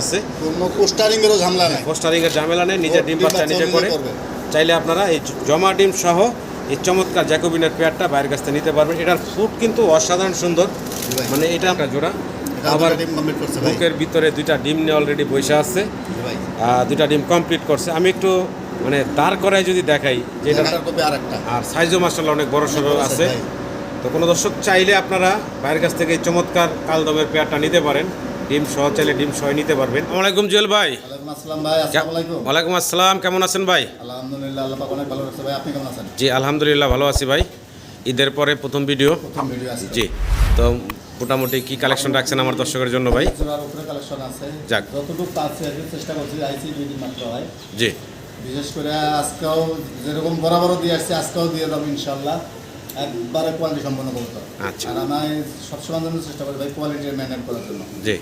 আছে। কোনো পোস্টারিংয়েরও ঝামেলা নাই। পোস্টারিং এর ঝামেলা নেই নিজে ডিম বাচ্চা নিজে করে। চাইলে আপনারা এই জমা ডিম সহ এই চমৎকার জ্যাকোবিনের পেয়ারটা বাইরের কাছ থেকে নিতে পারবেন। এটার ফুড কিন্তু অসাধারণ সুন্দর। মানে এটা একটা জোড়া। আবার বুকের ভিতরে দুইটা ডিম নিয়ে অলরেডি বসে আছে। দুইটা ডিম কমপ্লিট করছে। আমি একটু মানে দাঁড় করায় যদি দেখাই যে আর সাইজও মার্শাল্লাহ অনেক বড় সড়ো আছে। তো কোনো দর্শক চাইলে আপনারা বাইরের কাছ থেকে এই চমৎকার কালদমের পেয়ারটা নিতে পারেন। ডিম সহ চাইলে ডিম সহ নিতে পারবেন। আসসালামাইকুম জুয়েল ভাই। ওয়ালাইকুম আসসালাম আলাইকুম কেমন আছেন ভাই? আলহামদুলিল্লাহ অনেক ভালো ভাই আপনি কেমন আছেন? জি আলহামদুলিল্লাহ ভালো আছি ভাই। ঈদের পরে প্রথম ভিডিও প্রথম ভিডিও আছে। জি তো মোটামুটি কি কালেকশন রাখছেন আমার দর্শকের জন্য ভাই? কালেকশন আছে। যাক। যতটুকু চেষ্টা করছি আইসি দুই দিন মাত্র হয় জি। বিশেষ করে আজকেও যেরকম বরাবরও দিয়ে আসছে আজকেও দিয়ে দেবো ইনশাল্লাহ একবারে কোয়ালিটি সম্পন্ন করতে আচ্ছা। আর আমি সবসময় জন্য চেষ্টা করি ভাই কোয়ালিটি মেনটেন করার জন্য। জি।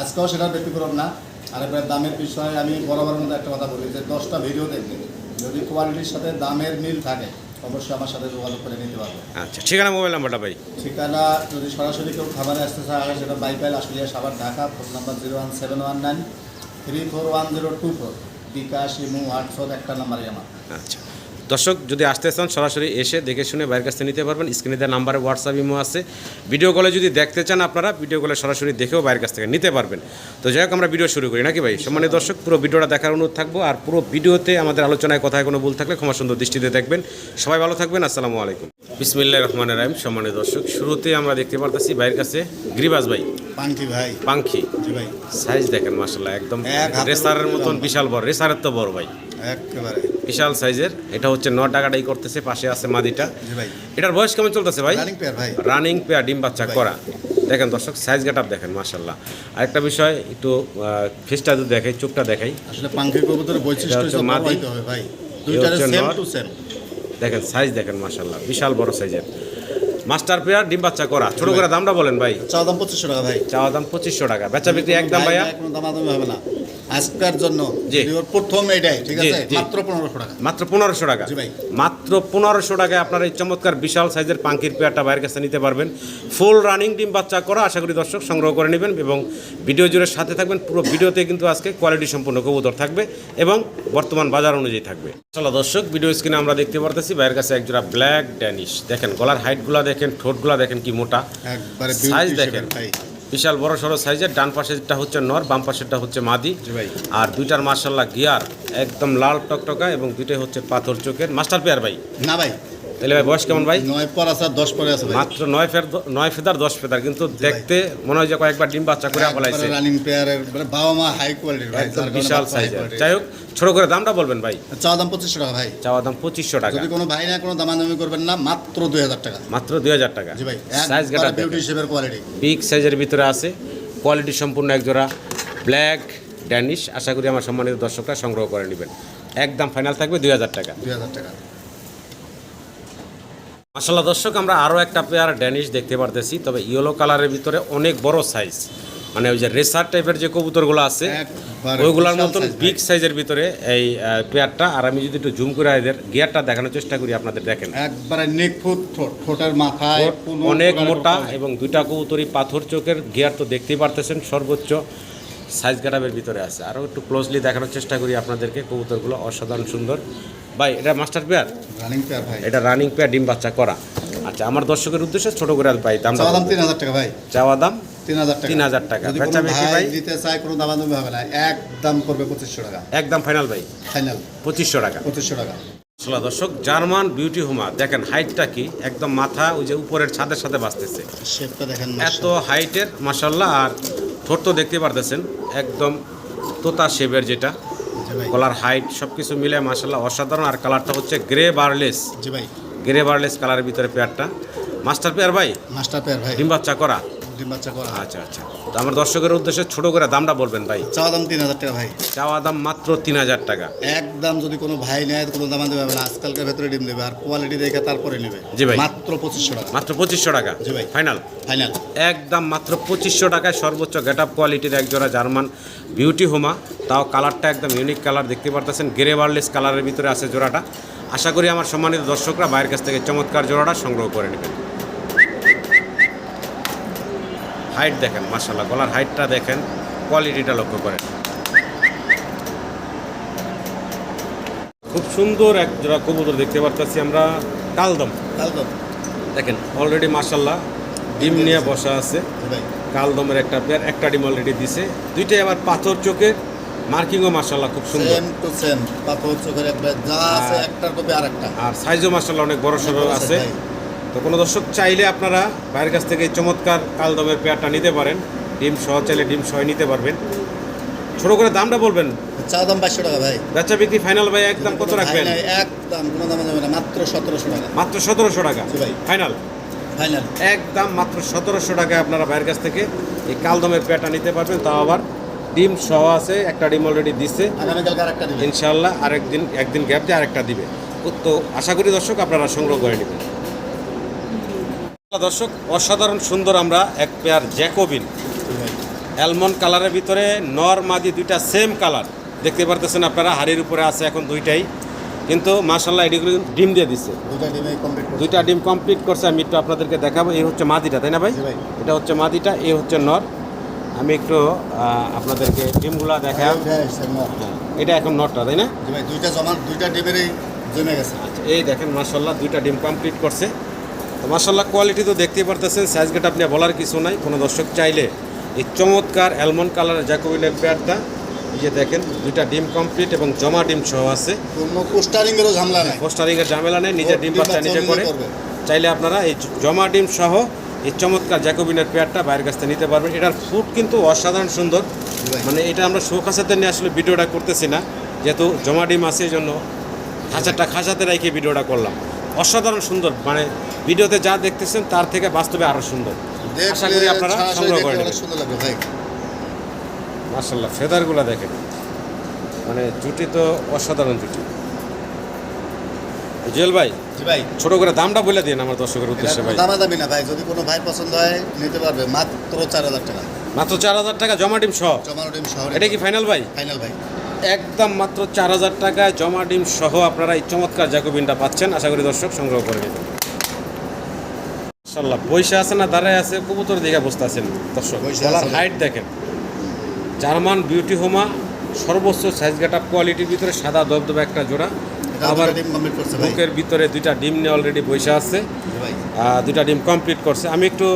আজকেও সেটা ব্যতিক্রম না। আর এবার দামের বিষয়ে আমি বরাবর মধ্যে একটা কথা বলি যে দশটা ভিডিও দেখবেন। যদি কোয়ালিটির সাথে দামের মিল থাকে অবশ্যই আমার সাথে যোগাযোগ করে নিতে পারবে আচ্ছা ঠিকানা মোবাইল নাম্বারটা ভাই? ঠিকানা যদি সরাসরি কেউ খাবারে আসতে চায় সেটা Baipail Ashulia Savar Dhaka phone number zero one seven one nine three four one zero two four bKash imo WhatsApp একটা নাম্বারই আমার। আচ্ছা। দর্শক যদি আসতে চান সরাসরি এসে দেখে শুনে বাইরের কাছ থেকে নিতে পারবেন। স্ক্রিনে দেওয়া নাম্বারে হোয়াটসঅ্যাপ ইমো আছে। ভিডিও কলে যদি দেখতে চান আপনারা ভিডিও কলে সরাসরি দেখেও বাইরের কাছ থেকে নিতে পারবেন। তো যাই হোক আমরা ভিডিও শুরু করি নাকি ভাই? সম্মানিত দর্শক পুরো ভিডিওটা দেখার অনুরোধ থাকব। আর পুরো ভিডিওতে আমাদের আলোচনায় কথায় কোনো ভুল থাকলে ক্ষমা সুন্দর দৃষ্টিতে দেখবেন। সবাই ভালো থাকবেন আসসালামু আলাইকুম। বিসমিল্লাহ রহমান রাহিম। সম্মানিত দর্শক শুরুতে আমরা দেখতে পারতেছি বাইরের কাছে গ্রিবাস ভাই। পাঙ্কি ভাই। পাঙ্খি ভাই। সাইজ দেখেন মাসাল্লাহ একদম এক রেসারের মতন বিশাল বড় রেসারের তো বড় ভাই। একেবারে। বিশাল সাইজের। এটা হচ্ছে ন টাকাটাই করতেছে পাশে আছে মাদিটা। এটার বয়স কেমন চলতেছে ভাই? রানিং পেয়ার ভাই। রানিং পেয়ার ডিম বাচ্চা করা। দেখেন দর্শক সাইজ গেট দেখেন মাশাল্লাহ আরেকটা বিষয় একটু ফেসটা যদি দেখাই চোখটা দেখাই। আসলে পাঙ্কি কবুতরের বৈশিষ্ট্য এটা হচ্ছে হিসেবে মাদি। হবে ভাই। দুইটারে সেম টু সেম দেখেন সাইজ দেখেন মাশাল্লাহ বিশাল বড় সাইজের মাস্টার পেয়ার ডিম বাচ্চা করা। ছোট করে দামটা বলেন ভাই। চাওয়া দাম পঁচিশশো টাকা ভাই। চাওয়া দাম পঁচিশশো টাকা। বেচা বিক্রি একদম ভাইয়া। কোনো দামাদামি হবে না। আজকের জন্য প্রথম এটাই ঠিক আছে? মাত্র পনেরোশো টাকা। মাত্র পনেরোশো টাকা। মাত্র পনেরোশো টাকায় আপনার এই চমৎকার বিশাল সাইজের পাঙ্কির পেয়ারটা বাইরের কাছে নিতে পারবেন। ফুল রানিং ডিম বাচ্চা করা আশা করি দর্শক সংগ্রহ করে নেবেন এবং ভিডিও জুড়ে সাথে থাকবেন। পুরো ভিডিওতে কিন্তু আজকে কোয়ালিটি সম্পূর্ণ কবুতর থাকবে এবং বর্তমান বাজার অনুযায়ী থাকবে। চলো দর্শক ভিডিও স্ক্রিনে আমরা দেখতে পারতেছি বাইরের কাছে একজোড়া ব্ল্যাক ড্যানিশ দেখেন গলার হাইটগুলো দেখেন ঠোঁটগুলো দেখেন কি মোটা। সাইজ দেখেন। ভাই। বিশাল বড় সড়ো সাইজের ডান পাশেরটা হচ্ছে নর বাম পাশেরটা হচ্ছে মাদি। ভাই। আর দুইটার মার্শাল্লাহ গিয়ার একদম লাল টকটকা এবং দুইটাই হচ্ছে পাথর চোখের। মাস্টার পেয়ার ভাই। না ভাই তাহলে ভাই বয়স কেমন ভাই? নয় পর আছে দশ পরে আছে মাত্র নয় ফের নয় ফেদার দশ ফেদার কিন্তু দেখতে মনে হয় যে কয়েকবার ডিম বাচ্চা করে ফেলাইছে। রানিং পেয়ারের মানে বাবা মা হাই কোয়ালিটির ভাই একদম বিশাল high যাই হোক ছোট করে দামটা বলবেন ভাই। চাওয়া দাম পঁচিশশো টাকা ভাই। চাওয়া দাম পঁচিশশো টাকা। যদি কোনো ভাই না কোনো দামাদামি করবেন না মাত্র দুই হাজার টাকা। মাত্র দুই হাজার টাকা। জি ভাই সাইজ গেটা বিউটি শেপের কোয়ালিটি বিগ সাইজের ভিতরে আছে। কোয়ালিটি সম্পূর্ণ এক জোড়া। ব্ল্যাক ড্যানিশ আশা করি আমার সম্মানিত দর্শকরা সংগ্রহ করে নেবেন। একদম ফাইনাল থাকবে দুই হাজার টাকা। দুই হাজার টাকা। মাসাল্লাহ দর্শক আমরা আরও একটা পেয়ার ড্যানিশ দেখতে পারতেছি তবে ইয়েলো কালারের ভিতরে অনেক বড় সাইজ মানে ওই যে রেসার টাইপের যে কবুতরগুলো আছে ওইগুলোর মতন বিগ সাইজের ভিতরে এই পেয়ারটা আর আমি যদি একটু জুম করে এদের গিয়ারটা দেখানোর চেষ্টা করি আপনাদের দেখেন। একবারে ঠোঁটের মাথায় অনেক মোটা এবং দুইটা কবুতরই পাথর চোখের গিয়ার তো দেখতেই পারতেছেন সর্বোচ্চ। সাইজ গাটাবের ভিতরে আছে। আরও একটু ক্লোজলি দেখানোর চেষ্টা করি আপনাদেরকে। কবুতরগুলো অসাধারণ সুন্দর। ভাই এটা মাস্টার পেয়ার রানিং পেয়ার ভাই। এটা রানিং পেয়ার ডিম বাচ্চা করা আচ্ছা আমার দর্শকের উদ্দেশ্যে ছোট করে ভাই দাম দাম তিন হাজার টাকা ভাই। চাওয়া দাম? তিন হাজার টাকা। 3000 টাকা। যদি বেচা বিক্রি ভাই? দিতে চায় কোনো দামাদামি হবে না। একদম করবে পঁচিশশো টাকা। একদম ফাইনাল ভাই? ফাইনাল পঁচিশশো টাকা। পঁচিশশো টাকা। আসলে দর্শক জার্মান বিউটি হোমা দেখেন হাইটটা কি? একদম মাথা ওই যে উপরের ছাদের সাথে বাঁচতেছে। দেখেন এত হাইটের মাসাল্লাহ আর ঠোঁট তো দেখতে পারতেছেন একদম তোতা শেপের যেটা কলার গলার হাইট সব কিছু মিলে মাসাল্লাহ অসাধারণ। আর কালারটা হচ্ছে গ্রে বার্লেস জি ভাই। গ্রে বার্লেস কালারের ভিতরে পেয়ারটা মাস্টার পেয়ার ভাই? মাস্টার পেয়ার ভাই। ডিম বাচ্চা করা। ডিম বাচ্চা করা আচ্ছা আচ্ছা। তো আমার দর্শকের উদ্দেশ্যে ছোট করে দামটা বলবেন ভাই। চাওয়া দাম তিন হাজার টাকা ভাই। চাওয়া দাম মাত্র তিন হাজার টাকা। একদম যদি কোনো ভাই নেয় কোনো দামা দেবে না। আজকালকার ভেতরে ডিম দেবে আর কোয়ালিটি দেখে তারপরে নেবে। জি ভাই। মাত্র পঁচিশশো টাকা। মাত্র পঁচিশশো টাকা। জি ভাই। ফাইনাল ফাইনাল একদম মাত্র পঁচিশশো টাকায় সর্বোচ্চ গেট আপ কোয়ালিটির একজোড়া জার্মান বিউটি হোমা তাও কালারটা একদম ইউনিক কালার দেখতে পারতেছেন। গ্রে বার্লেস কালারের ভিতরে আছে জোড়াটা। আশা করি আমার সম্মানিত দর্শকরা বাইরের কাছ থেকে চমৎকার জোড়াটা সংগ্রহ করে নেবেন। হাইট দেখেন মাসাল্লাহ গলার হাইটটা দেখেন কোয়ালিটিটা লক্ষ্য করেন। খুব সুন্দর এক জোড়া কবুতর দেখতে পারতেছি আমরা কালদম। কালদম। দেখেন অলরেডি মাসাল্লাহ ডিম নিয়ে বসা আছে। কালদমের একটা পেয়ার একটা ডিম অলরেডি দিছে। দুইটাই আবার পাথর চোখের মার্কিংও মাসাল্লাহ খুব সুন্দর। সেম টু সেম পাথর চোখের যা আছে একটার কপি আর একটা আর সাইজও মাসাল্লাহ অনেক বড় সড়ো আছে তো কোনো দর্শক চাইলে আপনারা বাইরের কাছ থেকে এই চমৎকার কালদমের পেয়ারটা নিতে পারেন। ডিম সহ চাইলে ডিম সহ নিতে পারবেন। ছোট করে দামটা বলবেন? চা দাম বাইশশো টাকা ভাই। বেচা বিক্রি ফাইনাল ভাই একদম কত রাখবেন? একদম কোনো দাম যাবে না মাত্র সতেরোশো টাকা। মাত্র সতেরোশো টাকা? ভাই। ফাইনাল? ফাইনাল। একদম মাত্র সতেরোশো টাকায় আপনারা বাইরের কাছ থেকে এই কালদমের পেয়ারটা নিতে পারবেন। তাও আবার ডিম সহ আছে একটা ডিম অলরেডি দিচ্ছে ইনশাল্লাহ আরেকদিন একদিন গ্যাপ দিয়ে আরেকটা দিবে। তো আশা করি দর্শক আপনারা সংগ্রহ করে নেবেন। দর্শক অসাধারণ সুন্দর আমরা এক পেয়ার জ্যাকোবিন। অ্যালমন্ড কালারের ভিতরে নর মাদি দুইটা সেম কালার দেখতে পারতেছেন আপনারা হাড়ির উপরে আছে এখন দুইটাই। কিন্তু মাশাল্লাহ এটিগুলো ডিম দিয়ে দিচ্ছে দুইটা ডিম কমপ্লিট করছে আমি একটু আপনাদেরকে দেখাবো। এই হচ্ছে মাদিটা তাই না ভাই? এটা হচ্ছে মাদিটা এই হচ্ছে নর। আমি একটু আপনাদেরকে ডিমগুলা নর। এটা এখন নরটা তাই না? দুইটা জমা দুইটা ডিমেরই জমে গেছে। আচ্ছা এই দেখেন মার্শাল্লাহ দুইটা ডিম কমপ্লিট করছে। তো মার্শাল্লাহ কোয়ালিটি তো দেখতেই পারতেছেন সাইজ গেট আপনি বলার কিছু নাই। কোনো দর্শক চাইলে এই চমৎকার অ্যালমন্ড কালারের জ্যাকোবিনের প্যাডটা এই যে দেখেন দুইটা ডিম কমপ্লিট এবং জমা ডিম সহ আছে। ঝামেলা নাই। পোস্টারিংয়ের ঝামেলা নেই নিজের ডিম বাচ্চা নিজে নিজে করে। চাইলে আপনারা এই জমা ডিম সহ এই চমৎকার জ্যাকোবিনের পেয়ারটা বাইরের কাছ থেকে নিতে পারবেন। এটার ফুড কিন্তু অসাধারণ সুন্দর। মানে এটা আমরা শোকাসাতে নিয়ে আসলে ভিডিওটা করতেছি না। যেহেতু জমা ডিম আছে এই জন্য খাঁচাটা খাঁচাতে রেখে ভিডিওটা করলাম। অসাধারণ সুন্দর। মানে ভিডিওতে যা দেখতেছেন তার থেকে বাস্তবে আরও সুন্দর। আশা করি আপনারা সংগ্রহ করে নেবেন। মার্শাল্লাহ ফেদারগুলো দেখেন। মানে জুটি তো অসাধারণ জুটি। জুয়েল ভাই ভাই। ছোট করে দামটা বলে দিন আমার দর্শকের উদ্দেশ্যে ভাই। দামাদামি না ভাই। যদি কোনো ভাই পছন্দ হয় নিতে পারবে। মাত্র চার হাজার টাকা। মাত্র চার হাজার টাকা জমা ডিম সহ? জমানো ডিম শহরে এটা কি ফাইনাল ভাই? ফাইনাল ভাই। একদম মাত্র চার হাজার টাকায় জমা ডিম সহ আপনারা এই চমৎকার জ্যাকোবিনটা পাচ্ছেন। আশা করি দর্শক সংগ্রহ করে নেবেন মাশাল্লাহ বৈশা আছে না দাঁড়ায় আছে কবুতর দিকে বসতে আছেন দর্শক। গলার হাইট দেখেন। জার্মান বিউটি হোমা সর্বোচ্চ সাইজ গেট আপ কোয়ালিটির ভিতরে সাদা দবদবে একটা জোড়া। আবার বুকের ভিতরে দুইটা ডিম নিয়ে অলরেডি বৈশা আছে। দুইটা ডিম কমপ্লিট করছে। আমি একটু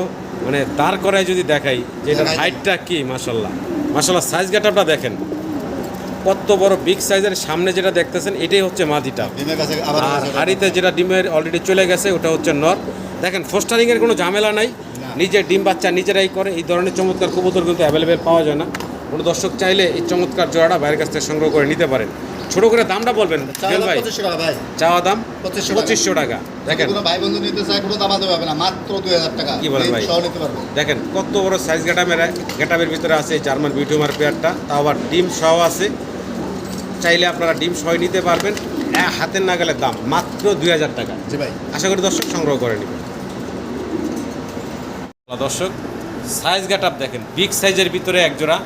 মানে দাঁড় করায় যদি দেখাই যে এটার হাইটটা কি মাসাল্লাহ মাসাল্লাহ সাইজ গেটআপটা দেখেন। কত বড় বিগ সাইজের সামনে যেটা দেখতেছেন এটাই হচ্ছে মাদিটা আর হাড়িতে যেটা ডিমের অলরেডি চলে গেছে ওটা হচ্ছে নর। দেখেন ফোস্টারিংয়ের কোনো ঝামেলা নাই। নিজের ডিম বাচ্চা নিজেরাই করে এই ধরনের চমৎকার কবুতর কিন্তু অ্যাভেলেবেল পাওয়া যায় না। কোনো দর্শক চাইলে এই চমৎকার জোড়াটা বাইরের কাছ থেকে সংগ্রহ করে নিতে পারেন। ছোট করে দামটা বলবেন ভাই? চাওয়া দাম পঁচিশশো টাকা। দেখেন। ভাই বন্ধু নিতে চায় কোনো দামা দেবে হবে না মাত্র দুই হাজার টাকা। কি বলেন ভাই? দেখেন কত বড় সাইজ গেটামের গেটামের ভিতরে আছে জার্মান বিউটিউমার পেয়ারটা তাও আবার ডিম সহ আছে। চাইলে আপনারা ডিম সহ নিতে পারবেন। এ- হাতের নাগালের দাম মাত্র দুই হাজার টাকা। জি ভাই। আশা করি দর্শক সংগ্রহ করে নেবেন। দর্শক সাইজ গেটআপ দেখেন বিগ সাইজের ভিতরে একজোড়া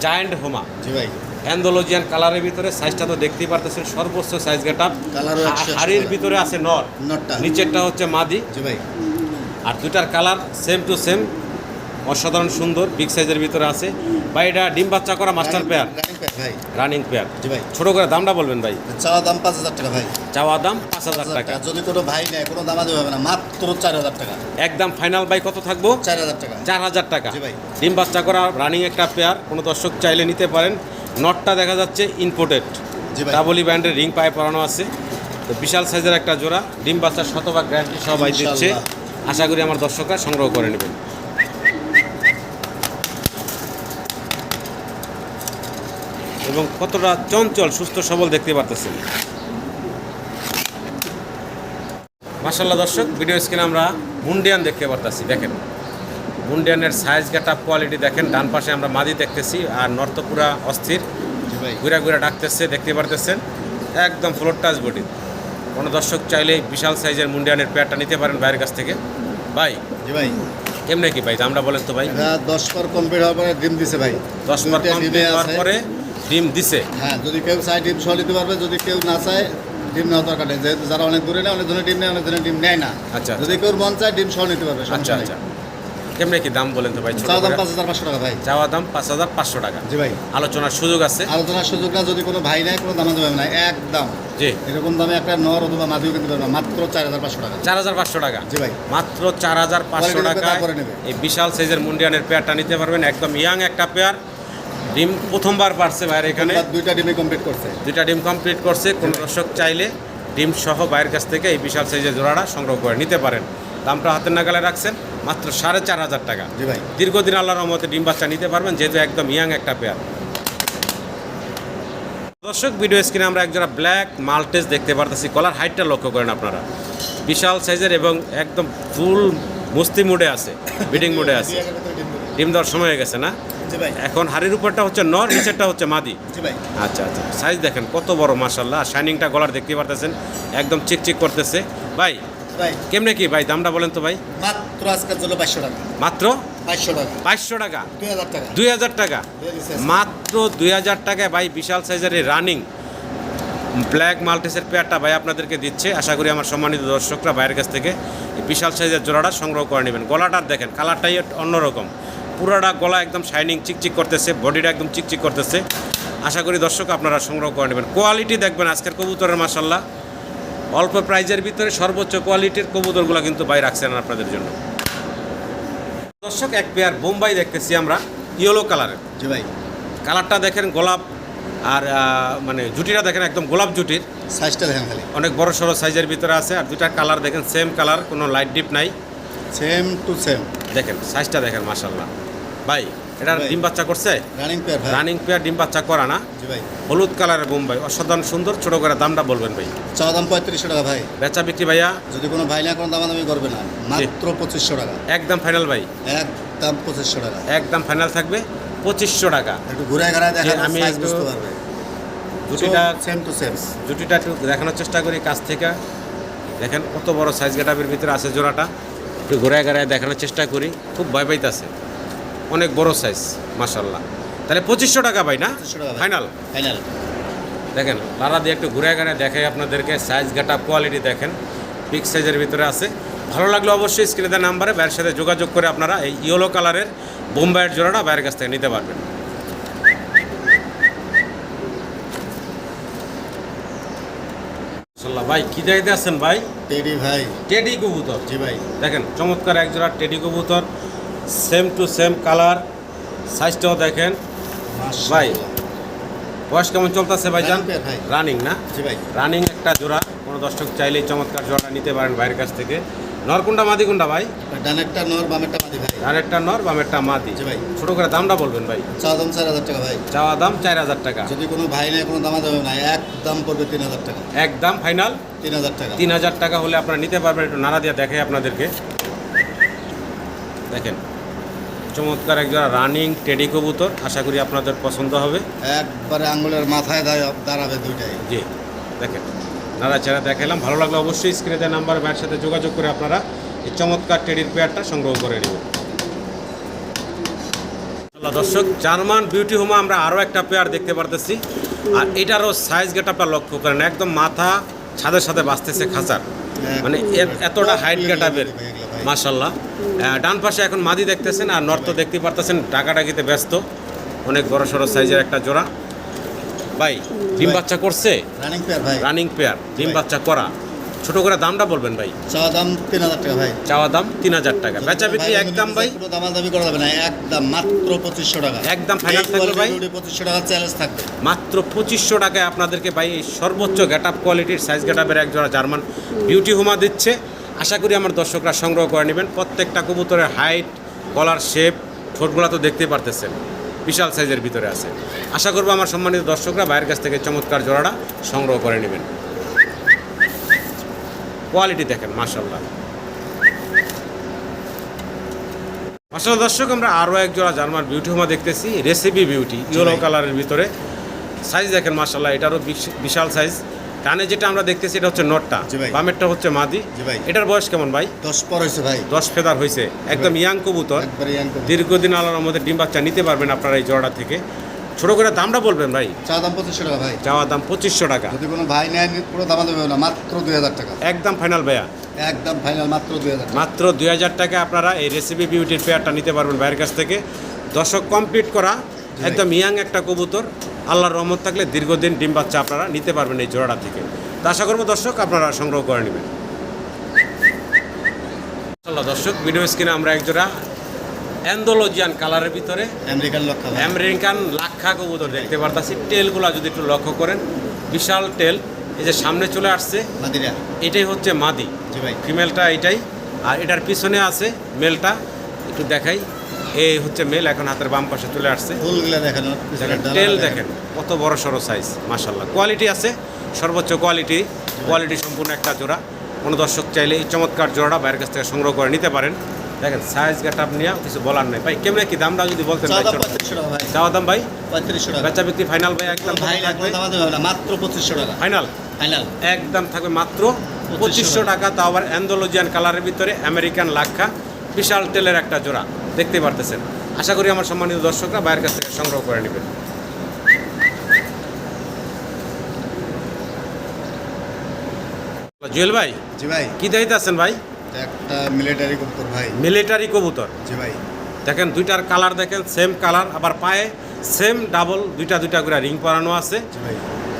জায়ান্ট হোমা জি ভাই। অ্যান্ডোলজিয়ান কালারের ভিতরে সাইজটা তো দেখতেই পারতেছেন সর্বোচ্চ সাইজ গেটআপ কালারও একশো একশো হাড়ির ভিতরে আছে নর। নটটা নিচেরটা হচ্ছে মাদি। জি ভাই। আর দুটার কালার সেম টু সেম অসাধারণ সুন্দর বিগ সাইজের ভিতরে আছে। ভাই এটা ডিম বাচ্চা করা মাস্টার পেয়ার রানিং পেয়ার ভাই। ছোট করে দামটা বলবেন ভাই। চাওয়া দাম পাঁচ হাজার টাকা ভাই। চাওয়া দাম পাঁচ হাজার টাকা। যদি কোনো ভাই নেয় কোনো দামা দেবে হবে না মাত্র চার হাজার টাকা। একদম ফাইনাল বাই কত থাকব? চার হাজার টাকা। চার হাজার টাকা। ভাই। ডিম বাচ্চা করা রানিং একটা পেয়ার কোনো দর্শক চাইলে নিতে পারেন। নটটা দেখা যাচ্ছে ভাই। ডাবলি ব্যান্ডের রিং পায়ে পরানো আছে। তো বিশাল সাইজের একটা জোড়া। ডিম বাচ্চার শতভাগ গ্যারান্টি সবাই দিচ্ছে। আশা করি আমার দর্শকরা সংগ্রহ করে নেবেন। এবং কতটা চঞ্চল সুস্থ সবল দেখতে পারতেছেন। মাসাল্লাহ দর্শক ভিডিও স্ক্রিনে আমরা মুন্ডিয়ান দেখতে পারতেছি দেখেন। মুন্ডিয়ানের সাইজ গেট আপ কোয়ালিটি দেখেন ডান পাশে আমরা মাদি দেখতেছি আর নর্তপুরা অস্থির। ঘুরা ঘুরা ডাকতেছে দেখতে পারতেছেন। একদম ফ্লোর টাচ বডি কোনো দর্শক চাইলেই বিশাল সাইজের মুন্ডিয়ানের পেয়ারটা নিতে পারেন বাইরের কাছ থেকে। ভাই ভাই। কেমনে কি ভাই? আমরা বলেন তো ভাই। দশ পর কমপ্লিট হওয়ার পরে ডিম দিছে ভাই। দশ দুইটা কমপ্লিট হওয়ার পরে ডিম দিছে। হ্যাঁ যদি কেউ চায় ডিম সহ নিতে পারবে যদি কেউ না চায় ডিম নেওয়া দরকার নেই। যেহেতু যারা অনেক দূরে নেয় অনেক জনের ডিম নেয় অনেক জনের ডিম নেয় না। আচ্ছা, যদি কেউ মন চায় ডিম সহ নিতে পারবে আচ্ছা আচ্ছা। কেমনে কি দাম বলেন তো ভাই চাওয়া দাম পাঁচ হাজার পাঁচশো টাকা ভাই। চাওয়া দাম পাঁচ হাজার পাঁচশো টাকা। জি ভাই। আলোচনার সুযোগ আছে? আলোচনার সুযোগটা যদি কোনো ভাই নেয় কোনো দামা দেবে না একদম। জি। এরকম দামে একটা নর অথবা মাদিও কিনতে পারবে না, মাত্র চার হাজার পাঁচশো টাকা। চার হাজার পাঁচশো টাকা? জি ভাই। মাত্র চার হাজার পাঁচশো নেবে। এই বিশাল সাইজের মুন্ডিয়ানের পেয়ারটা নিতে পারবেন একদম ইয়াং একটা পেয়ার। ডিম প্রথমবার পারছে বাইরে এখানে। দুইটা ডিমে কমপ্লিট করছে। দুইটা ডিম কমপ্লিট করছে। কোনো দর্শক চাইলে ডিম সহ বাইরের কাছ থেকে এই বিশাল সাইজের জোড়াটা সংগ্রহ করে নিতে পারেন। দামটা হাতের নাগালে রাখছেন মাত্র সাড়ে চার হাজার টাকা। জি ভাই। দীর্ঘদিন আল্লাহর রহমতে ডিম বাচ্চা নিতে পারবেন যেহেতু একদম ইয়াং একটা পেয়ার। দর্শক ভিডিও স্ক্রিনে আমরা একজোড়া ব্ল্যাক মাল্টেজ দেখতে পারতেছি। কলার হাইটটা লক্ষ্য করেন আপনারা। বিশাল সাইজের এবং একদম ফুল মুস্তি মুডে আছে বিডিং মুডে আছে। ডিম দেওয়ার সময় হয়ে গেছে না? এখন হাড়ির উপরটা হচ্ছে নর নিচেরটা হচ্ছে মাদি। আচ্ছা আচ্ছা সাইজ দেখেন কত বড় মাশাল্লাহ শাইনিংটা গলার দেখতে পারতেছেন একদম চিকচিক করতেছে। ভাই কেমনে কি ভাই দামটা বলেন তো ভাই? মাত্র আজকের জন্য বাইশশো টাকা। মাত্র? বাইশশো টাকা। দুই হাজার টাকা। মাত্র দুই হাজার টাকায় ভাই বিশাল সাইজের এই রানিং ব্ল্যাক মাল্টিসের পেয়ারটা ভাই আপনাদেরকে দিচ্ছে। আশা করি আমার সম্মানিত দর্শকরা বাইরের কাছ থেকে বিশাল সাইজের জোড়াটা সংগ্রহ করে নেবেন। গলাটার দেখেন কালারটাই অন্যরকম। পুরোটা গলা একদম শাইনিং চিকচিক করতেছে বডিটা একদম চিকচিক করতেছে। আশা করি দর্শক আপনারা সংগ্রহ করে নেবেন। কোয়ালিটি দেখবেন আজকের কবুতরের মাসাল্লাহ অল্প প্রাইজের ভিতরে সর্বোচ্চ কোয়ালিটির কবুতরগুলো কিন্তু ভাই রাখছেন আপনাদের জন্য। দর্শক এক পেয়ার বোম্বাই দেখতেছি আমরা ইয়েলো কালারের জি ভাই। কালারটা দেখেন গোলাপ আর মানে জুটিটা দেখেন একদম গোলাপ জুটির। সাইজটা দেখেন খালি। অনেক বড় সড়ো সাইজের ভিতরে আছে আর দুটার কালার দেখেন সেম কালার কোনো লাইট ডিপ নাই। সেম টু সেম দেখেন সাইজটা দেখেন মাসাল্লাহ ভাই এটা ডিম বাচ্চা করছে? রানিং পেয়ার ভাই। রানিং পেয়ার ডিম বাচ্চা করা না? জি ভাই। হলুদ কালারের বোম্বাই অসাধারণ সুন্দর ছোট করে দামটা বলবেন ভাই। চাওয়া দাম পঁয়ত্রিশশো টাকা ভাই। বেচা বিক্রি ভাইয়া? যদি কোনো ভাই না কোনো দামাদামি করবে না। মাত্র পঁচিশশো টাকা। একদম ফাইনাল ভাই। একদম পঁচিশশো টাকা। একদম ফাইনাল থাকবে পঁচিশশো টাকা। একটু ঘুরে ঘাড়ায় দেখা যে আমি বুঝতে পারবে। জুটিটা সেম টু সেম জুটিটা একটু দেখানোর চেষ্টা করি কাছ থেকে। দেখেন কত বড় সাইজ গেটাপের ভিতরে আছে জোড়াটা। একটু ঘুরায় ঘুরায় দেখানোর চেষ্টা করি। খুব ভয় পাইতেছে। অনেক বড় সাইজ মাসাল্লাহ তাহলে পঁচিশশো টাকা ভাই না? 2500 টাকা ভাই। ফাইনাল ফাইনাল দেখেন লারা দিয়ে একটু ঘুরে ঘুরে দেখাই আপনাদেরকে সাইজ গেটা কোয়ালিটি দেখেন বিগ সাইজের ভিতরে আছে। ভালো লাগলে অবশ্যই স্ক্রিনে দেওয়া নাম্বারে বাইরের সাথে যোগাযোগ করে আপনারা এই ইয়েলো কালারের বোম্বাইয়ের জোড়াটা বাইরের কাছ থেকে নিতে পারবেন। ভাই কি জায়গাতে আছেন ভাই? টেডি ভাই। টেডি কবুতর। জি ভাই। দেখেন চমৎকার এক জোড়া টেডি কবুতর। সেম টু সেম কালার সাইজটাও দেখেন। ভাই। বয়স কেমন চলতেছে ভাই। রানিং না? রানিং একটা জোড়া। কোনো দর্শক চাইলেই চমৎকার জোড়াটা নিতে পারেন বাইরের কাছ থেকে। নরকুন্ডা মাদি কুন্ডা ভাই? ডানেরটা নর বামেরটা মাদি ভাই। একটা নর বামেরটা মাদি। ভাই। ছোট করে দামটা বলবেন ভাই। চাওয়া দাম চার হাজার টাকা ভাই। চাওয়া দাম চার হাজার টাকা। যদি কোনো ভাই না কোনো দামা দেবে না একদম পড়বে তিন হাজার টাকা। একদম ফাইনাল তিন হাজার টাকা। তিন হাজার টাকা হলে আপনারা নিতে পারবেন একটু নাড়া দিয়ে দেখে আপনাদেরকে। দেখেন চমৎকার একজোড়া রানিং টেডি কবুতর আশা করি আপনাদের পছন্দ হবে। একবারে আঙুলের মাথায় দাঁড়া- দাঁড়াবে দুইটাই। জি দেখেন নাড়াচাড়া দেখালাম ভালো লাগলে অবশ্যই স্ক্রিনে দেওয়া নাম্বার ব্যাট সাথে যোগাযোগ করে আপনারা এই চমৎকার টেডির পেয়ারটা সংগ্রহ করে নেবেন। দর্শক জার্মান বিউটি হোমা আমরা আরও একটা পেয়ার দেখতে পারতেছি। আর এটারও সাইজ গেটআপটা লক্ষ্য করেন একদম মাথা ছাদের সাথে বাঁচতেছে খাঁচার। মানে এতটা হাইট গেটআপের মাশাল্লাহ। ডান পাশে এখন মাদি দেখতেছেন আর নর্থ দেখতে পারতেছেন ডাকাডাকিতে ব্যস্ত। অনেক বড় সড়ো সাইজের একটা জোড়া। ভাই ডিম বাচ্চা করছে? রানিং পেয়ার ভাই। রানিং পেয়ার ডিম বাচ্চা করা। ছোট করে দামটা বলবেন ভাই। চাওয়া দাম তিন হাজার টাকা ভাই। চাওয়া দাম তিন হাজার টাকা। বেচা বিক্রি একদম ভাই? কোনো দামা দামি করা যাবে না একদম মাত্র পঁচিশশো টাকা। একদম final থাকবে ভাই? পঁচিশশো টাকা চ্যালেঞ্জ থাকবে। মাত্র পঁচিশশো টাকায় আপনাদেরকে ভাই এই সর্বোচ্চ গেট আপ কোয়ালিটির সাইজ গেট আপের এক জোড়া জার্মান বিউটি হোমা দিচ্ছে। আশা করি আমার দর্শকরা সংগ্রহ করে নেবেন। প্রত্যেকটা কবুতরের হাইট গলার শেপ ঠোঁটগুলো তো দেখতেই পারতেছেন। বিশাল সাইজের ভিতরে আছে। আশা করব আমার সম্মানিত দর্শকরা বাইরের কাছ থেকে চমৎকার জোড়াটা সংগ্রহ করে নেবেন। কোয়ালিটি দেখেন মাশাল্লাহ মাসাল দর্শক আমরা আরও এক জোড়া জার্মান বিউটি হোমা দেখতেছি রেসিপি বিউটি ইয়েলো কালারের ভিতরে। সাইজ দেখেন মাসাল্লাহ এটারও বিশ- বিশাল সাইজ ডানে যেটা আমরা দেখতেছি এটা হচ্ছে নটটা। বামেরটা হচ্ছে মাদি। এটার বয়স কেমন ভাই? দশ পর হয়েছে ভাই। দশ ফেদার হয়েছে। একদম ইয়াং কবুতর। দীর্ঘদিন আলোর মধ্যে ডিম বাচ্চা নিতে পারবেন আপনারা এই জোড়া থেকে। ছোট করে দামটা বলবেন ভাই? চা দাম পঁচিশশো টাকা ভাই। চাওয়ার দাম পঁচিশশো টাকা। যদি কোনো ভাই নেয় পুরো দামা দেবে না মাত্র দুই হাজার টাকা। একদম ফাইনাল ভাইয়া। একদম ফাইনাল মাত্র দুই হাজার টাকা। মাত্র দুই হাজার টাকা আপনারা এই রেসিপি বিউটির পেয়ারটা নিতে পারবেন ভাইয়ের কাছ থেকে। দর্শক কমপ্লিট করা। একদম ইয়াং একটা কবুতর। আল্লাহর রহমত থাকলে দীর্ঘদিন ডিম বাচ্চা আপনারা নিতে পারবেন এই জোড়াটা থেকে। তো আশা করব দর্শক আপনারা সংগ্রহ করে নেবেন। ইনশাআল্লাহ দর্শক ভিডিও স্ক্রিনে আমরা এক জোড়া অ্যান্ডোলজিয়ান কালারের ভিতরে আমেরিকান লক্ষা কবুতর। দেখতে পারতাছি। টেলগুলো যদি একটু লক্ষ্য করেন বিশাল টেল এই যে সামনে চলে আসছে মাদিরা। এটাই হচ্ছে মাদি। ফিমেলটা এটাই আর এটার পিছনে আছে মেলটা একটু দেখাই। এই হচ্ছে মেল এখন হাতের বাম পাশে চলে আসছে। ফুলগুলো দেখেন টেল দেখেন। কত বড় সড়ো সাইজ মাশাল্লাহ কোয়ালিটি আছে সর্বোচ্চ কোয়ালিটি কোয়ালিটি সম্পূর্ণ একটা জোড়া। কোনো দর্শক চাইলে এই চমৎকার জোড়াটা বাইরের কাছ থেকে সংগ্রহ করে নিতে পারেন। দেখেন সাইজ গেট আপ নিয়ে কিছু বলার নেই। ভাই কেমনে কি দামটা যদি বলতেন ভাই দাম ভাই। চাওয়া দাম ভাই? পঁয়ত্রিশশো টাকা। বেচা বিক্রি ফাইনাল ভাই একদম মাত্র পঁচিশশো টাকা। ফাইনাল ফাইনাল একদম থাকবে মাত্র পঁচিশশো টাকা। তাও আবার অ্যান্ডোলজিয়ান কালারের ভিতরে আমেরিকান লাক্ষা। বিশাল তেলের একটা জোড়া। দেখতে পারতেছেন। আশা করি আমার সম্মানিত দর্শকরা বাইরের কাছ থেকে সংগ্রহ করে নেবেন। জুয়েল ভাই জি ভাই। কি দায়িত্ব আছেন ভাই? একটা মিলিটারি কবুতর ভাই। মিলিটারি কবুতর? জি ভাই। দেখেন দুইটার কালার দেখেন সেম কালার আবার পায়ে সেম ডাবল দুইটা দুইটা করে রিং পরানো আছে। জি ভাই।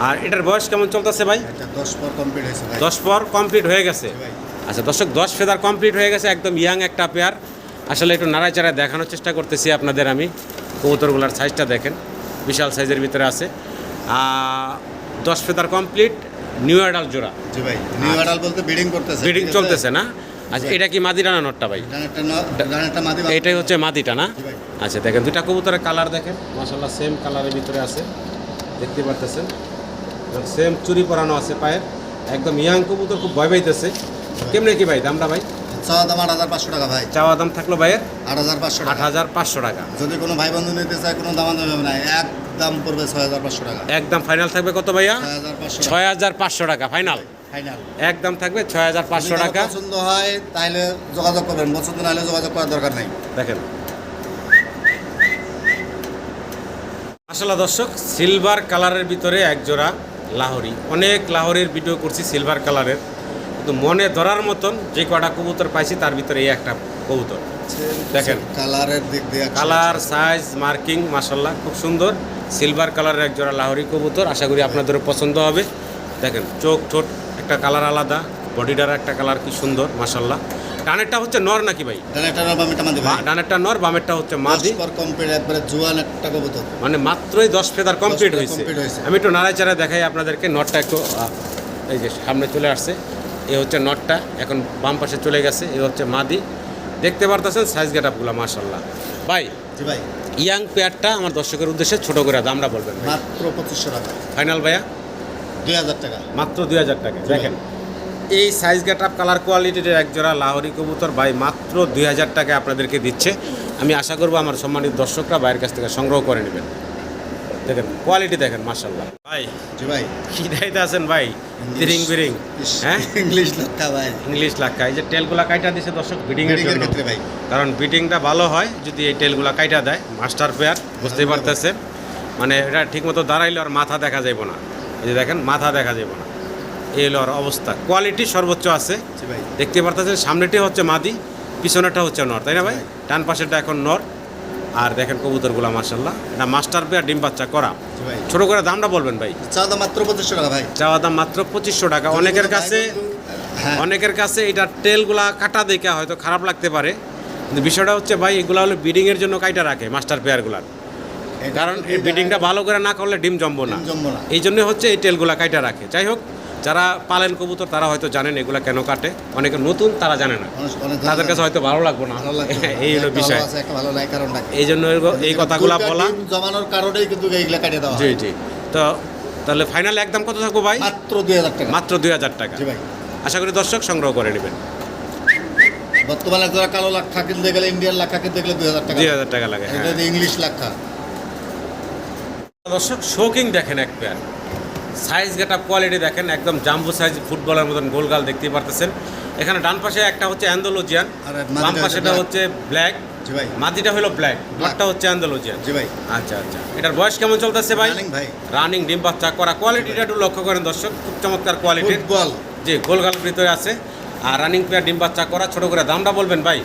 আর এটার বয়স কেমন চলতেছে ভাই? দশ পর কমপ্লিট হয়েছে ভাই। দশ পর কমপ্লিট হয়ে গেছে। জি ভাই। আচ্ছা দর্শক দশ ফেদার কমপ্লিট হয়ে গেছে একদম ইয়াং একটা পেয়ার আসলে একটু নাড়াচাড়ায় দেখানোর চেষ্টা করতেছি আপনাদের আমি কবুতরগুলোর সাইজটা দেখেন। বিশাল সাইজের ভিতরে আছে। দশ ফেদার কমপ্লিট নিউ অ্যাডাল জোড়া। জি ভাই নিউ বলতে বিডিং করতেছে ব্রিডিং চলতেছে না? আচ্ছা এটা কি মাদি রানা নটটা ভাই? মাদি এটাই হচ্ছে মাদিটা না? আচ্ছা দেখেন দুটা কবুতরের কালার দেখেন। মাসাল্লাহ সেম কালারের ভিতরে আছে। দেখতে পারতেছেন? সেম চুরি পরানো আছে পায়ের। একদম ইয়াং কবুতর খুব ভয় পাইতেছে। কেমনে কি ভাই দামটা ভাই? চাওয়া দাম আট হাজার পাঁচশো টাকা ভাই। চাওয়া দাম থাকল ভাইয়ের? আট হাজার পাঁচশো আট হাজার পাঁচশো টাকা। যদি কোনো ভাই বন্ধু নিতে চায় কোনো দাম দেবে না। এক দাম পড়বে ছয় হাজার পাঁচশো টাকা। একদম ফাইনাল থাকবে কত ভাইয়া? ছয় হাজার পাঁচশো টাকা। ফাইনাল একদম থাকবে ছয় হাজার পাঁচশো টাকা। পছন্দ হয় তাহলে যোগাযোগ করবেন। পছন্দ না হলে যোগাযোগ করার দরকার নাই। দেখেন। আসলে দর্শক সিলভার কালারের ভিতরে এক জোড়া লাহরি। অনেক লাহরির ভিডিও করছি সিলভার কালারের কিন্তু মনে ধরার মতন যে কটা কবুতর পাইছি তার ভিতরে এই একটা কবুতর। দেখেন। কালারের দিক দিয়ে কালার সাইজ মার্কিং মাসাল্লাহ খুব সুন্দর। সিলভার কালারের এক জোড়া লাহরি কবুতর আশা করি আপনাদেরও পছন্দ হবে। দেখেন চোখ ঠোঁট একটা কালার আলাদা বডিটার একটা কালার কি সুন্দর মাসাল্লাহ ডানেরটা হচ্ছে নর নাকি ভাই? ডানেরটা নর বামেরটা হচ্ছে মাদি। জুয়ান একটা কবুতর। মানে মাত্রই দশ ফেদার কমপ্লিট হয়েছে। আমি একটু নাড়াচাড়া দেখাই আপনাদেরকে নটটা একটু এই যে সামনে চলে আসছে। এ হচ্ছে নটটা এখন বাম পাশে চলে গেছে এ হচ্ছে মাদি। দেখতে পারতেছেন সাইজ গেট আপগুলো মাসাল্লাহ ভাই ভাই। ইয়াং পেয়ারটা আমার দর্শকের উদ্দেশ্যে ছোট করে দামটা বলবেন মাত্র পঁচিশশো টাকা। ফাইনাল ভাইয়া? দুই হাজার টাকা। মাত্র দুই হাজার টাকা দেখেন। এই সাইজ গেট আপ কালার কোয়ালিটির এক জোড়া লাহোরি কবুতর ভাই মাত্র দুই হাজার টাকা আপনাদেরকে দিচ্ছে। আমি আশা করব আমার সম্মানিত দর্শকরা বাইরের কাছ থেকে সংগ্রহ করে নেবেন। দেখেন কোয়ালিটি দেখেন মাসাল্লাহ ভাই জি ভাই। কি দায়িত্বে আছেন ভাই? বিরিং বিরিং হ্যাঁ? ইংলিশ লেখা ভাই। ইংলিশ লাক্কা। এই যে টেলগুলা কাইটা দিছে দর্শক বিডিং এর জন্য। ভাই। কারণ বিটিংটা ভালো হয় যদি এই টেলগুলা কাইটা দেয় মাস্টার পেয়ার বুঝতেই পারতেছেন? মানে এটা ঠিকমতো দাঁড়াইলে আর মাথা দেখা যাইব না। এই যে দেখেন মাথা দেখা যাইব না। এই হলো আর অবস্থা। কোয়ালিটি সর্বোচ্চ আছে। দেখতে পারতেছেন সামনেটি হচ্ছে মাদি পিছনেরটা হচ্ছে নর তাই না ভাই। ডান পাশেরটা এখন নর। আর দেখেন কবুতরগুলা মার্শাল্লাহ এটা মাস্টার পেয়ার ডিম বাচ্চা করা। ছোট করে দামটা বলবেন ভাই? চা দাম মাত্র পঁচিশশো টাকা ভাই। চাওয়া দাম মাত্র পঁচিশশো টাকা। অনেকের কাছে হ্যাঁ। অনেকের কাছে এটা টেলগুলা কাটা দেখে হয়তো খারাপ লাগতে পারে। কিন্তু বিষয়টা হচ্ছে ভাই এগুলো হলো ব্রিডিংয়ের জন্য কাইটা রাখে মাস্টার পেয়ারগুলার কারণ এই ব্রিডিংটা ভালো করে না করলে ডিম জমবো না। ডিম জমবো না। এই জন্য হচ্ছে এই টেলগুলা কাইটা রাখে। যাই হোক যারা পালেন কবুতর তারা হয়তো জানেন এগুলা কেন কাটে। অনেকে নতুন তারা জানে না। তাদের কাছে হয়তো ভালো লাগবো না। এই হলো বিষয়। এই জন্য এই কথাগুলা বলা জমানোর কারণেই কিন্তু এইগুলা কাটিয়ে দেওয়া জি জি। তো তাহলে ফাইনাল একদম কত থাকব ভাই? মাত্র দুই হাজার টাকা। মাত্র দুই হাজার টাকা। জি ভাই। আশা করি দর্শক সংগ্রহ করে নেবেন। বর্তমানে যারা কালো লাক্ষা কিনতে গেলে ইন্ডিয়ান লাক্ষা কিনতে গেলে দুই হাজার টাকা দুই হাজার টাকা লাগে এটা হ্যাঁ। ইংলিশ লাক্ষা। দর্শক শোকিং দেখেন এক পেয়ার সাইজ গেটা কোয়ালিটি দেখেন একদম জাম্বু সাইজ ফুটবলের মতন গোলগাল দেখতে পারতেছেন। এখানে ডান পাশে একটা হচ্ছে অ্যান্ডোলজিয়ান আর বাম পাশেটা হচ্ছে ব্ল্যাক জি ভাই। মাদিটা হলো ব্ল্যাক ব্ল্যাকটা হচ্ছে অ্যান্ডোলজিয়ান জি ভাই। আচ্ছা আচ্ছা। এটার বয়স কেমন চলতেছে ভাই? রানিং ভাই। রানিং ডিম বাচ্চা করা। কোয়ালিটিটা একটু লক্ষ্য করেন দর্শক খুব চমৎকার কোয়ালিটির ফুটবল যে গোলগাল ভিতরে আছে। আর রানিং প্লেয়ার ডিম বাচ্চা করা ছোট করে দামটা বলবেন ভাই?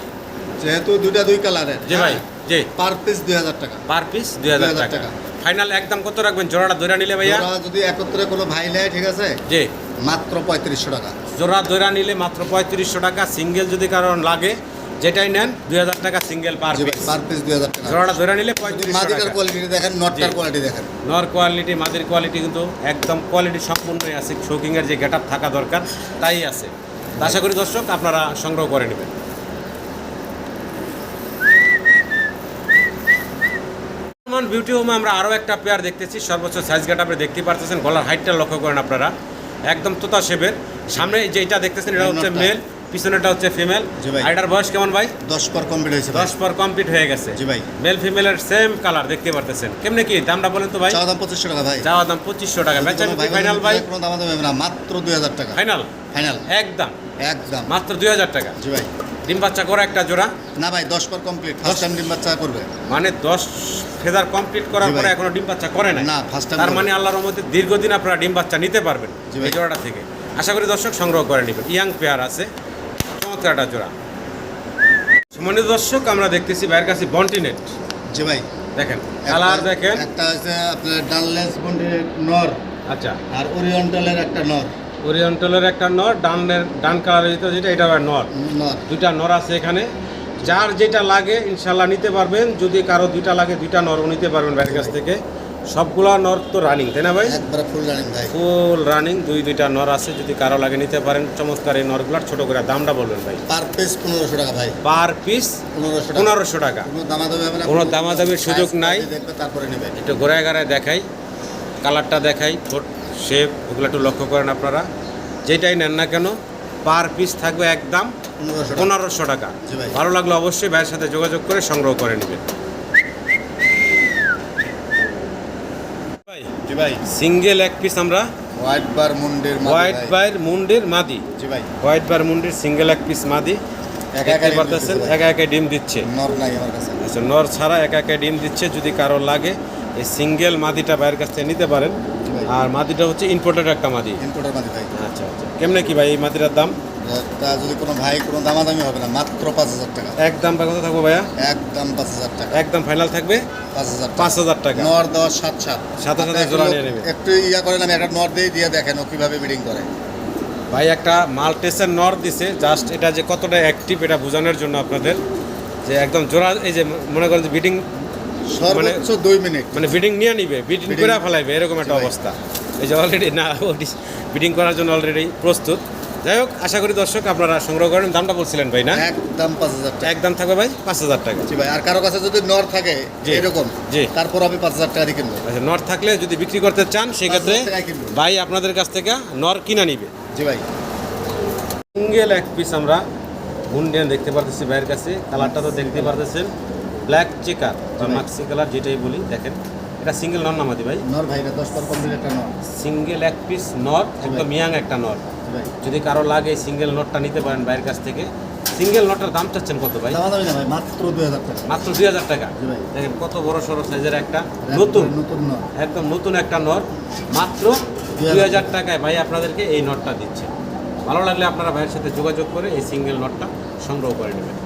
যেহেতু দুইটা দুই কালারের জি ভাই জি। পার পিস দুই হাজার টাকা। পার পিস দুই হাজার 2000 টাকা। টাকা। ফাইনাল একদম কত রাখবেন? জোড়াটা দৈরা নিলে ভাইয়া? যদি একত্রে কোনো ভাই নেয় ঠিক আছে? জি। মাত্র পঁয়ত্রিশশো টাকা। জোড়া দৈরা নিলে মাত্র পঁয়ত্রিশশো টাকা সিঙ্গেল যদি কারণ লাগে যেটাই নেন দুই হাজার টাকা single per piece per piece দুই হাজার টাকা। জোড়াটা দৈরা নিলে মাদিটার কোয়ালিটি দেখেন নটটার কোয়ালিটি দেখেন। নর কোয়ালিটি মাদের কোয়ালিটি কিন্তু একদম কোয়ালিটি সম্পূর্ণই আছে। শোকিংয়ের যে গেট থাকা দরকার তাই আছে। আশা করি দর্শক আপনারা সংগ্রহ করে নেবেন। বিউটি হোমে আমরা আরও একটা পেয়ার দেখতেছি। সর্বোচ্চ সাইজ গেট আপনি দেখতে পারতেছেন। গলার হাইটটা লক্ষ্য করেন আপনারা। একদম তোতা শেপের সামনে যে এটা দেখতেছেন এটা হচ্ছে মেল পিছনেটা হচ্ছে ফিমেল। আর এটার বয়স কেমন ভাই? দশ পর কমপ্লিট হয়েছে দশ পর কমপ্লিট হয়ে গেছে। জি ভাই। মেল ফিমেলের সেম কালার দেখতে পারতেছেন। কেমনে কি? দামটা বলেন তো ভাই। চাওয়া দাম পঁচিশশো টাকা ভাই। যাওয়া দাম পঁচিশশো টাকা। ফাইনাল ভাই। কোনো দাম দাম মাত্র দুই হাজার টাকা। ফাইনাল ফাইনাল একদম। একদম। মাত্র দুই হাজার টাকা। জি ভাই। ডিম বাচ্চা করে একটা জোড়া? না ভাই দশ পর কমপ্লিট ফার্স্ট টাইম ডিম বাচ্চা করবে। মানে দশ ফেদার কমপ্লিট করার পরে এখনও ডিম বাচ্চা করে না না, first time তার। মানে আল্লাহর মধ্যে দীর্ঘদিন আপনারা ডিম বাচ্চা নিতে পারবেন। এই জোড়াটা থেকে। আশা করি দর্শক সংগ্রহ করে নেবেন। ইয়াং পেয়ার আছে। চমৎকার একটা জোড়া। সম্মানিত দর্শক আমরা দেখতেছি ভাইয়ের কাছে বন্টিনেট জি ভাই। দেখেন কালার দেখেন। একটা হচ্ছে আপনার ডানলেস বন্ডের নর। আচ্ছা। আর ওরিয়েন্টালের একটা নর। ওরিয়েন্টালের একটা নর ডানের ডান কালারের ভিতরে যেটা এটা নর। দুইটা নর আছে এখানে। যার যেটা লাগে ইনশাল্লাহ নিতে পারবেন। যদি কারও দুইটা লাগে দুইটা নরও নিতে পারবেন বাইরের কাছ থেকে। সবগুলা নর তো রানিং তাই না ভাই? ফুল রানিং ভাই। ফুল রানিং দুই দুইটা নর আছে। যদি কারও লাগে নিতে পারেন চমৎকার এই নরগুলার ছোট করে দামটা বলবেন ভাই। পার পিস পনেরোশো টাকা ভাই। পার পিস পনেরোশো টাকা। কোনো দামাদামির সুযোগ নাই। তারপরে নেবে। একটু ঘোরায় ঘোরায় দেখাই কালারটা দেখাই শেপ ওগুলো একটু লক্ষ্য করেন আপনারা। যেটাই নেন না কেন পার পিস থাকবে একদম পনেরোশো টাকা। ভালো লাগলে অবশ্যই ভাইয়ের সাথে যোগাযোগ করে সংগ্রহ করে নেবেন। সিঙ্গেল এক পিস আমরা হোয়াইট বার মুন্ডের হোয়াইট মুন্ডির মাদি। জি ভাই। হোয়াইট বার মুন্ডির সিঙ্গেল এক পিস মাদি। একা একা ডিম দিচ্ছে একা একা ডিম দিচ্ছে। নর নাই আমার কাছে। আচ্ছা নর ছাড়া একা একা ডিম দিচ্ছে যদি কারও লাগে। এই সিঙ্গেল মাদিটা বাইরের কাছ থেকে নিতে পারেন। আর মাদিটা হচ্ছে ইম্পোর্টেড একটা মাদি। ইম্পোর্টার মাদি ভাই। আচ্ছা আচ্ছা। কেমনে কি ভাই এই মাদিটার দাম? তা যদি কোনো ভাই কোনো দামাদামি হবে না মাত্র পাঁচ হাজার টাকা। একদম কত থাকব ভাইয়া? একদম পাঁচ হাজার টাকা। একদম ফাইনাল থাকবে? পাঁচ হাজার পাঁচ হাজার টাকা। নর দেওয়ার সাত সাত। সাথে সাথে জোড়া নিয়ে নেবে। একটু ইয়া করেন আমি একটা নর দিয়ে দিয়ে দেখেন ও কীভাবে ব্রিডিং করে। ভাই একটা মাল্টেসের নর দিছে জাস্ট এটা যে কতটা অ্যাক্টিভ এটা বোঝানোর জন্য আপনাদের। যে একদম জোড়া এই যে মনে করেন যে বিডিং সর্বোচ্চ দুই মিনিট। মানে বিডিং নিয়ে নিবে বিডিং করে ফেলাইবে এরকম একটা অবস্থা। এই যে অলরেডি না বিডিং করার জন্য অলরেডি প্রস্তুত। যাই হোক আশা করি দর্শক আপনারা সংগ্রহ করেন। দামটা বলছিলেন ভাই না? একদম পাঁচ হাজার টাকা। একদম থাকবে ভাই পাঁচ হাজার টাকা। জি ভাই আর কারও কাছে যদি নর থাকে। এরকম জি। তারপর আমি পাঁচ হাজার টাকা দিয়ে কিনবো। আচ্ছা নর থাকলে যদি বিক্রি করতে চান সেক্ষেত্রে 5,000 টাকায় কিনবো। ভাই আপনাদের কাছ থেকে নর কিনা নিবে। জি ভাই। সিঙ্গেল এক পিস আমরা মুন্ডিয়ান দেখতে পারতেছি ভাইয়ের কাছে। কালারটা তো দেখতে পারতেছেন। ব্ল্যাক চেকার বা মাক্সি কালার যেটাই বলি দেখেন। এটা সিঙ্গেল নর নামাদি ভাই? নর ভাই এটা দশ পর কমপ্লিট একটা নর। সিঙ্গেল এক পিস নর একদম মিয়াং একটা নর। ভাই। যদি কারও লাগে সিঙ্গেল নটটা নিতে পারেন বাইরের কাছ থেকে। সিঙ্গেল নটটার দাম চাচ্ছেন কত ভাই? মাত্র দুই হাজার টাকা। মাত্র দুই হাজার টাকা। দেখেন কত বড় সড়ো সাইজের একটা নতুন। নতুন একদম নতুন একটা নট মাত্র দুই হাজার টাকায় ভাই আপনাদেরকে এই নটটা দিচ্ছে ভালো লাগলে আপনারা ভাইয়ের সাথে যোগাযোগ করে এই সিঙ্গেল নটটা সংগ্রহ করে নেবেন।